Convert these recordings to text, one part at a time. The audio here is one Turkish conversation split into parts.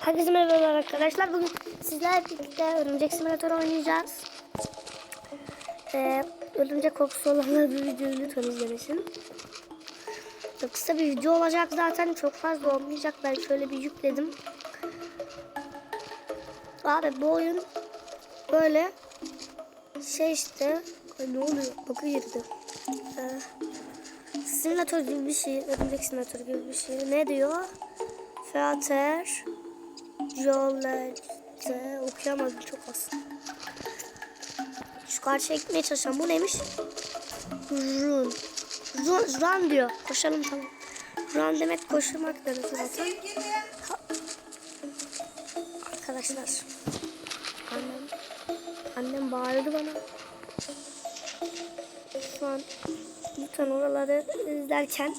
Herkese merhabalar arkadaşlar. Bugün sizlerle birlikte örümcek simülatörü oynayacağız. Ee, örümcek kokusu olanlar bir videoyu lütfen izlemesin. Çok kısa bir video olacak zaten. Çok fazla olmayacak. Ben şöyle bir yükledim. Abi bu oyun böyle şey işte Ay, ne oluyor? Bakı girdi. Ee, simülatör gibi bir şey. Örümcek simülatörü gibi bir şey. Ne diyor? Feater Jolete okuyamadım çok az. Şu karşıya gitmeye çalışacağım. Bu neymiş? Run. Run, run diyor. Koşalım tamam. Run demek koşmak demek zaten. Arkadaşlar. Annem. Annem bağırdı bana. Şu an lütfen oraları izlerken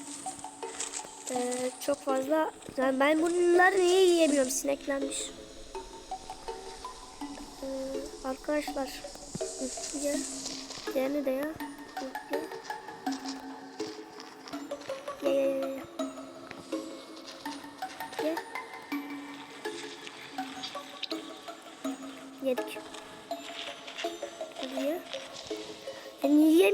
ee, çok fazla. Yani ben bunları niye yiyemiyorum? Sineklenmiş. Ee, arkadaşlar. Ye diğerini de ya. Ye ye ye ye ye. Ye. Yedik. Hadi ye. E, niye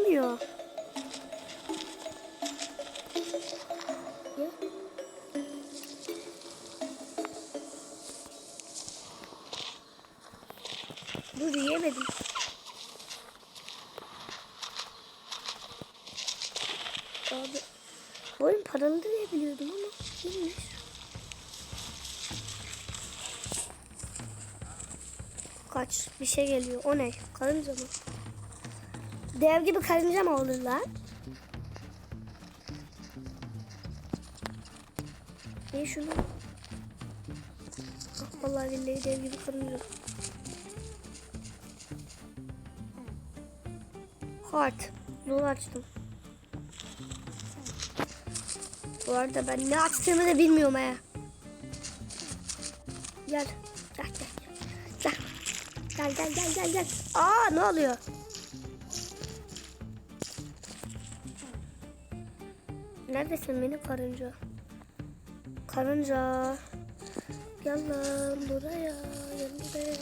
Dur yiyemedim. Abi oyun paralı diye biliyordum ama değilmiş. Kaç bir şey geliyor. O ne? Karınca mı? Dev gibi karınca mı olurlar? İyi şunu. Ah, Vallahi billahi dev gibi karınca. Heart. Zor açtım. Bu arada ben ne açtığımı da bilmiyorum he. Gel. Gel gel. Gel. Gel gel gel gel gel. Aa ne oluyor? Neredesin benim karınca? Karınca. Gel lan buraya. Gel buraya.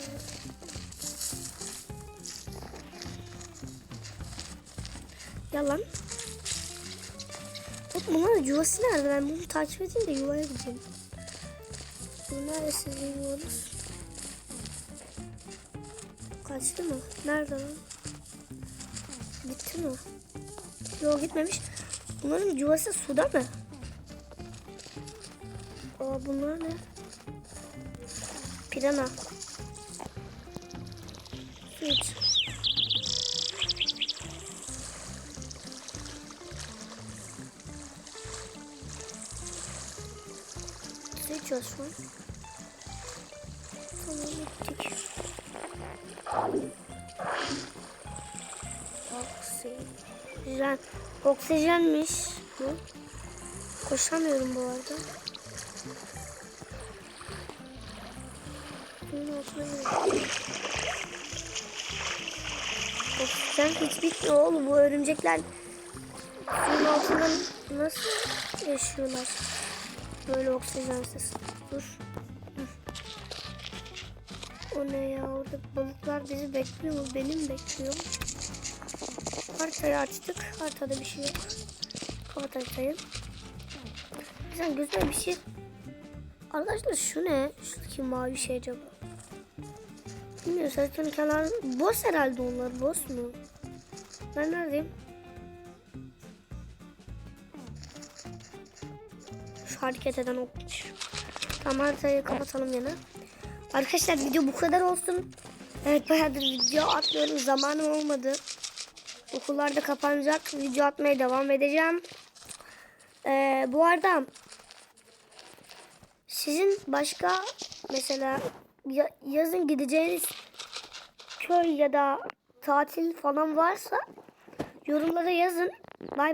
Gel lan. Bak bunların yuvası nerede? Ben bunu takip edeyim de yuvaya gideyim. Bu nerede sizin yuvanız? Kaçtı mı? Nerede lan? Gitti mi? Yok gitmemiş. Bunların yuvası suda mı? Aa bunlar ne? Pirana. Su an. Tamam gittik. Oksijen. Oksijenmiş bu. Koşamıyorum bu arada. Oksijen hiç bitmiyor oğlum. Bu örümcekler suyun altında nasıl yaşıyorlar? Böyle oksijensiz. Dur. O ne ya? Orada balıklar bizi bekliyor mu? Benim bekliyor. Haritayı açtık. Haritada bir şey yok. Kapat haritayı. Sen güzel bir şey. Arkadaşlar şu ne? Şuradaki mavi şey acaba? Bilmiyorum. Haritanın kenarı boss herhalde onlar. Boss mu? Ben neredeyim? Hareket eden okmuş. Tamam haritayı kapatalım yine. Arkadaşlar video bu kadar olsun. Evet bayağıdır video atmıyorum. Zamanım olmadı. Okullarda kapanacak. Video atmaya devam edeceğim. Ee, bu arada sizin başka mesela ya- yazın gideceğiniz köy ya da tatil falan varsa yorumlara yazın. Bay